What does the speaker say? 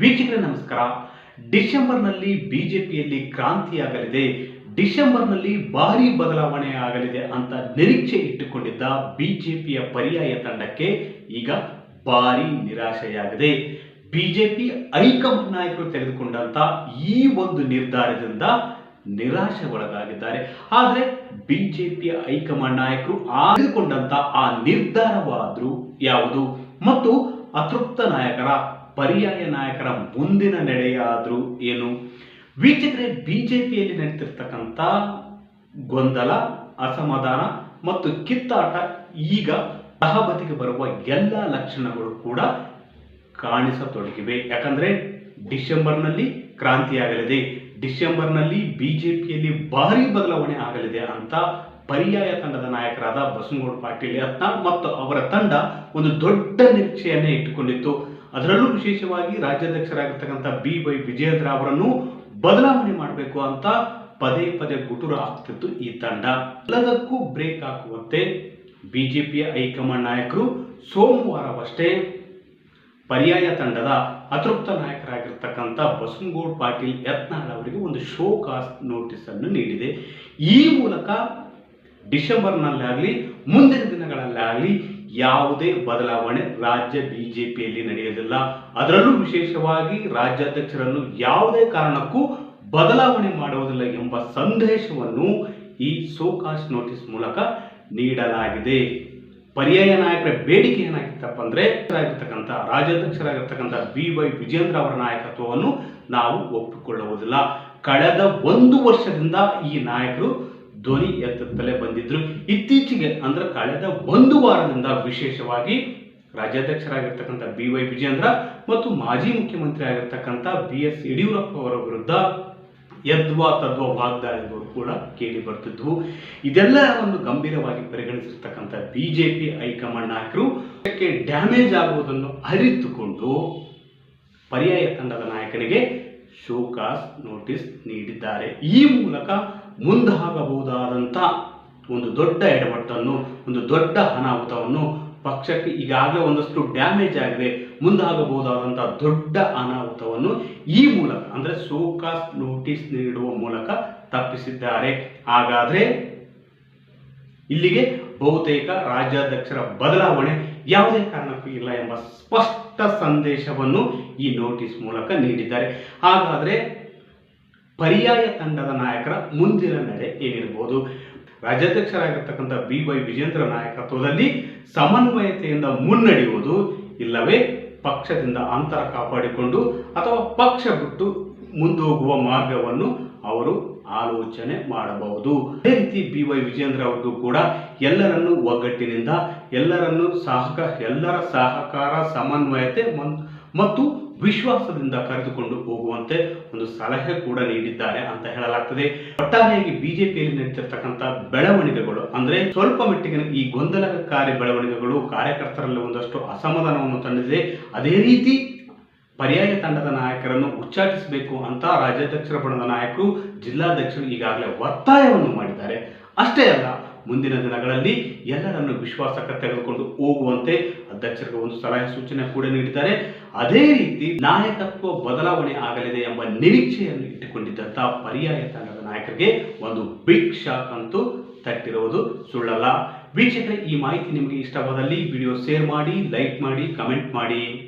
ವೀಕ್ಷಕರೇ, ನಮಸ್ಕಾರ. ಡಿಸೆಂಬರ್ನಲ್ಲಿ ಬಿಜೆಪಿಯಲ್ಲಿ ಕ್ರಾಂತಿಯಾಗಲಿದೆ ಡಿಸೆಂಬರ್ನಲ್ಲಿ ಭಾರಿ ಬದಲಾವಣೆ ಆಗಲಿದೆ ಅಂತ ನಿರೀಕ್ಷೆ ಇಟ್ಟುಕೊಂಡಿದ್ದ ಬಿಜೆಪಿಯ ಪರ್ಯಾಯ ತಂಡಕ್ಕೆ ಈಗ ಭಾರಿ ನಿರಾಶೆಯಾಗಿದೆ. ಬಿಜೆಪಿ ಹೈಕಮಾಂಡ್ ನಾಯಕರು ತೆಗೆದುಕೊಂಡಂತ ಈ ಒಂದು ನಿರ್ಧಾರದಿಂದ ನಿರಾಶೆ ಒಳಗಾಗಿದ್ದಾರೆ. ಆದರೆ ಬಿಜೆಪಿಯ ಹೈಕಮಾಂಡ್ ನಾಯಕರು ತೆಗೆದುಕೊಂಡಂತ ಆ ನಿರ್ಧಾರವಾದರೂ ಯಾವುದು? ಮತ್ತು ಅತೃಪ್ತ ನಾಯಕರ ಪರ್ಯಾಯ ನಾಯಕರ ಮುಂದಿನ ನಡೆಯಾದರೂ ಏನು? ವೀಕ್ಷಕರೇ, ಬಿಜೆಪಿಯಲ್ಲಿ ನಡೀತಿರ್ತಕ್ಕಂಥ ಗೊಂದಲ, ಅಸಮಾಧಾನ ಮತ್ತು ಕಿತ್ತಾಟ ಈಗ ತಹಬತಿಗೆ ಬರುವ ಎಲ್ಲ ಲಕ್ಷಣಗಳು ಕೂಡ ಕಾಣಿಸತೊಡಗಿವೆ. ಯಾಕಂದ್ರೆ ಡಿಸೆಂಬರ್ನಲ್ಲಿ ಕ್ರಾಂತಿಯಾಗಲಿದೆ ಡಿಸೆಂಬರ್ನಲ್ಲಿ ಪಿಯಲ್ಲಿ ಭಾರಿ ಬದಲಾವಣೆ ಆಗಲಿದೆ ಅಂತ ಪರ್ಯಾಯ ತಂಡದ ನಾಯಕರಾದ ಬಸನಗೌಡ ಪಾಟೀಲ್ ಯತ್ನಾಳ್ ಮತ್ತು ಅವರ ತಂಡ ಒಂದು ದೊಡ್ಡ ನಿರೀಕ್ಷೆಯನ್ನೇ ಇಟ್ಟುಕೊಂಡಿತ್ತು. ಅದರಲ್ಲೂ ವಿಶೇಷವಾಗಿ ರಾಜ್ಯಾಧ್ಯಕ್ಷರಾಗಿರ್ತಕ್ಕಂಥ ಬಿ ವೈ ವಿಜಯೇಂದ್ರ ಅವರನ್ನು ಬದಲಾವಣೆ ಮಾಡಬೇಕು ಅಂತ ಪದೇ ಪದೇ ಗುಟುರು ಆಗ್ತಿತ್ತು ಈ ತಂಡ. ಎಲ್ಲದಕ್ಕೂ ಬ್ರೇಕ್ ಹಾಕುವಂತೆ ಬಿಜೆಪಿಯ ಹೈಕಮಾಂಡ್ ನಾಯಕರು ಸೋಮವಾರವಷ್ಟೇ ಪರ್ಯಾಯ ತಂಡದ ಅತೃಪ್ತ ನಾಯಕರಾಗಿರ್ತಕ್ಕಂಥ ಬಸನಗೌಡ್ ಪಾಟೀಲ್ ಯತ್ನಾಳ್ ಅವರಿಗೆ ಒಂದು ಶೋಕಾಸ್ ನೋಟಿಸ್ ಅನ್ನು ನೀಡಿದೆ. ಈ ಮೂಲಕ ಡಿಸೆಂಬರ್ನಲ್ಲಾಗಲಿ, ಮುಂದಿನ ದಿನಗಳಲ್ಲಾಗಲಿ ಯಾವುದೇ ಬದಲಾವಣೆ ರಾಜ್ಯ ಬಿಜೆಪಿಯಲ್ಲಿ ನಡೆಯಲಿಲ್ಲ. ಅದರಲ್ಲೂ ವಿಶೇಷವಾಗಿ ರಾಜ್ಯಾಧ್ಯಕ್ಷರನ್ನು ಯಾವುದೇ ಕಾರಣಕ್ಕೂ ಬದಲಾವಣೆ ಮಾಡುವುದಿಲ್ಲ ಎಂಬ ಸಂದೇಶವನ್ನು ಈ ಸೋಕಾಸ್ ನೋಟಿಸ್ ಮೂಲಕ ನೀಡಲಾಗಿದೆ. ಪರ್ಯಾಯ ನಾಯಕರ ಬೇಡಿಕೆ ಏನಾಗಿತ್ತಪ್ಪ ಅಂದ್ರೆ ಆಗಿರ್ತಕ್ಕಂಥ ರಾಜ್ಯಾಧ್ಯಕ್ಷರಾಗಿರ್ತಕ್ಕಂಥ ಬಿ ವೈ ವಿಜೇಂದ್ರ ಅವರ ನಾಯಕತ್ವವನ್ನು ನಾವು ಒಪ್ಪಿಕೊಳ್ಳುವುದಿಲ್ಲ. ಕಳೆದ ಒಂದು ವರ್ಷದಿಂದ ಈ ನಾಯಕರು ಧ್ವನಿ ಎತ್ತುತ್ತಲೇ ಬಂದಿದ್ರು. ಇತ್ತೀಚೆಗೆ ಅಂದ್ರೆ ಕಳೆದ ಒಂದು ವಾರದಿಂದ ವಿಶೇಷವಾಗಿ ರಾಜ್ಯಾಧ್ಯಕ್ಷರಾಗಿರ್ತಕ್ಕಂಥ ಬಿ ವೈ ವಿಜೇಂದ್ರ ಮತ್ತು ಮಾಜಿ ಮುಖ್ಯಮಂತ್ರಿ ಆಗಿರ್ತಕ್ಕಂಥ ಬಿ ಎಸ್ ಯಡಿಯೂರಪ್ಪ ಅವರ ವಿರುದ್ಧ ಯದ್ವಾ ತದ್ವಾ ವಾಗ್ದಾಳಿಗಳು ಕೂಡ ಕೇಳಿ ಬರ್ತಿದ್ವು. ಇದೆಲ್ಲ ಒಂದು ಗಂಭೀರವಾಗಿ ಪರಿಗಣಿಸಿರ್ತಕ್ಕಂಥ ಬಿಜೆಪಿ ಹೈಕಮಾಂಡ್ ನಾಯಕರು ಇದಕ್ಕೆ ಡ್ಯಾಮೇಜ್ ಆಗುವುದನ್ನು ಅರಿತುಕೊಂಡು ಪರ್ಯಾಯ ತಂಡದ ನಾಯಕನಿಗೆ ಶೋಕಾಸ್ ನೋಟಿಸ್ ನೀಡಿದ್ದಾರೆ. ಈ ಮೂಲಕ ಮುಂದಾಗಬಹುದಾದಂಥ ಒಂದು ದೊಡ್ಡ ಎಡವಟ್ಟನ್ನು ಒಂದು ದೊಡ್ಡ ಅನಾಹುತವನ್ನು ಪಕ್ಷಕ್ಕೆ ಈಗಾಗಲೇ ಒಂದಷ್ಟು ಡ್ಯಾಮೇಜ್ ಆಗಿದೆ ಮುಂದಾಗಬಹುದಾದಂಥ ದೊಡ್ಡ ಅನಾಹುತವನ್ನು ಈ ಮೂಲಕ, ಅಂದರೆ ಸೋಕಾಸ್ ನೋಟಿಸ್ ನೀಡುವ ಮೂಲಕ ತಪ್ಪಿಸಿದ್ದಾರೆ. ಹಾಗಾದ್ರೆ ಇಲ್ಲಿಗೆ ಬಹುತೇಕ ರಾಜ್ಯಾಧ್ಯಕ್ಷರ ಬದಲಾವಣೆ ಯಾವುದೇ ಕಾರಣಕ್ಕೂ ಇಲ್ಲ ಎಂಬ ಸ್ಪಷ್ಟ ಸಂದೇಶವನ್ನು ಈ ನೋಟಿಸ್ ಮೂಲಕ ನೀಡಿದ್ದಾರೆ. ಹಾಗಾದ್ರೆ ಪರ್ಯಾಯ ತಂಡದ ನಾಯಕರ ಮುಂದಿನ ನಡೆ ಏನಿರಬಹುದು ರಾಜ್ಯಾಧ್ಯಕ್ಷರಾಗಿರ್ತಕ್ಕಂಥ ಬಿ ವೈ ವಿಜೇಂದ್ರ ನಾಯಕತ್ವದಲ್ಲಿ ಸಮನ್ವಯತೆಯಿಂದ ಮುನ್ನಡೆಯುವುದು ಇಲ್ಲವೇ ಪಕ್ಷದಿಂದ ಅಂತರ ಕಾಪಾಡಿಕೊಂಡು ಅಥವಾ ಪಕ್ಷ ಬಿಟ್ಟು ಮುಂದೋಗುವ ಮಾರ್ಗವನ್ನು ಅವರು ಆಲೋಚನೆ ಮಾಡಬಹುದು. ಅದೇ ರೀತಿ ಬಿ ವೈ ವಿಜೇಂದ್ರ ಅವ್ರಿಗೂ ಕೂಡ ಎಲ್ಲರನ್ನು ಒಗ್ಗಟ್ಟಿನಿಂದ ಎಲ್ಲರನ್ನು ಸಹಕ ಎಲ್ಲರ ಸಹಕಾರ, ಸಮನ್ವಯತೆ, ಮನ್- ಮತ್ತು ವಿಶ್ವಾಸದಿಂದ ಕರೆದುಕೊಂಡು ಹೋಗುವಂತೆ ಒಂದು ಸಲಹೆ ಕೂಡ ನೀಡಿದ್ದಾರೆ ಅಂತ ಹೇಳಲಾಗ್ತದೆ. ಒಟ್ಟಾರೆಯಾಗಿ ಬಿಜೆಪಿಯಲ್ಲಿ ನಡೀತಿರ್ತಕ್ಕಂಥ ಬೆಳವಣಿಗೆಗಳು ಅಂದ್ರೆ ಸ್ವಲ್ಪ ಮಟ್ಟಿಗೆ ಈ ಗೊಂದಲಕಾರಿ ಬೆಳವಣಿಗೆಗಳು ಕಾರ್ಯಕರ್ತರಲ್ಲಿ ಒಂದಷ್ಟು ಅಸಮಾಧಾನವನ್ನು ತಂದಿದೆ. ಅದೇ ರೀತಿ ಪರ್ಯಾಯ ತಂಡದ ನಾಯಕರನ್ನು ಉಚ್ಚಾಟಿಸಬೇಕು ಅಂತ ರಾಜ್ಯಾಧ್ಯಕ್ಷರ ಬಣದ ನಾಯಕರು ಜಿಲ್ಲಾಧ್ಯಕ್ಷರು ಈಗಾಗಲೇ ಒತ್ತಾಯವನ್ನು ಮಾಡಿದ್ದಾರೆ. ಅಷ್ಟೇ ಅಲ್ಲ ಮುಂದಿನ ದಿನಗಳಲ್ಲಿ ಎಲ್ಲರನ್ನು ವಿಶ್ವಾಸಕ್ಕೆ ತೆಗೆದುಕೊಂಡು ಹೋಗುವಂತೆ ಅಧ್ಯಕ್ಷರಿಗೆ ಒಂದು ಸಲಹೆ ಸೂಚನೆ ಕೂಡ ನೀಡಿದ್ದಾರೆ. ಅದೇ ರೀತಿ ನಾಯಕತ್ವ ಬದಲಾವಣೆ ಆಗಲಿದೆ ಎಂಬ ನಿರೀಕ್ಷೆಯನ್ನು ಇಟ್ಟುಕೊಂಡಿದ್ದಂತಹ ಪರ್ಯಾಯ ತಂಡದ ನಾಯಕರಿಗೆ ಒಂದು ಬಿಗ್ ಶಾಕ್ ಅಂತೂ ತಟ್ಟಿರುವುದು ಸುಳ್ಳಲ್ಲ. ವೀಕ್ಷಕರೇ, ಈ ಮಾಹಿತಿ ನಿಮಗೆ ಇಷ್ಟವಾದಲ್ಲಿ ವಿಡಿಯೋ ಶೇರ್ ಮಾಡಿ, ಲೈಕ್ ಮಾಡಿ, ಕಮೆಂಟ್ ಮಾಡಿ.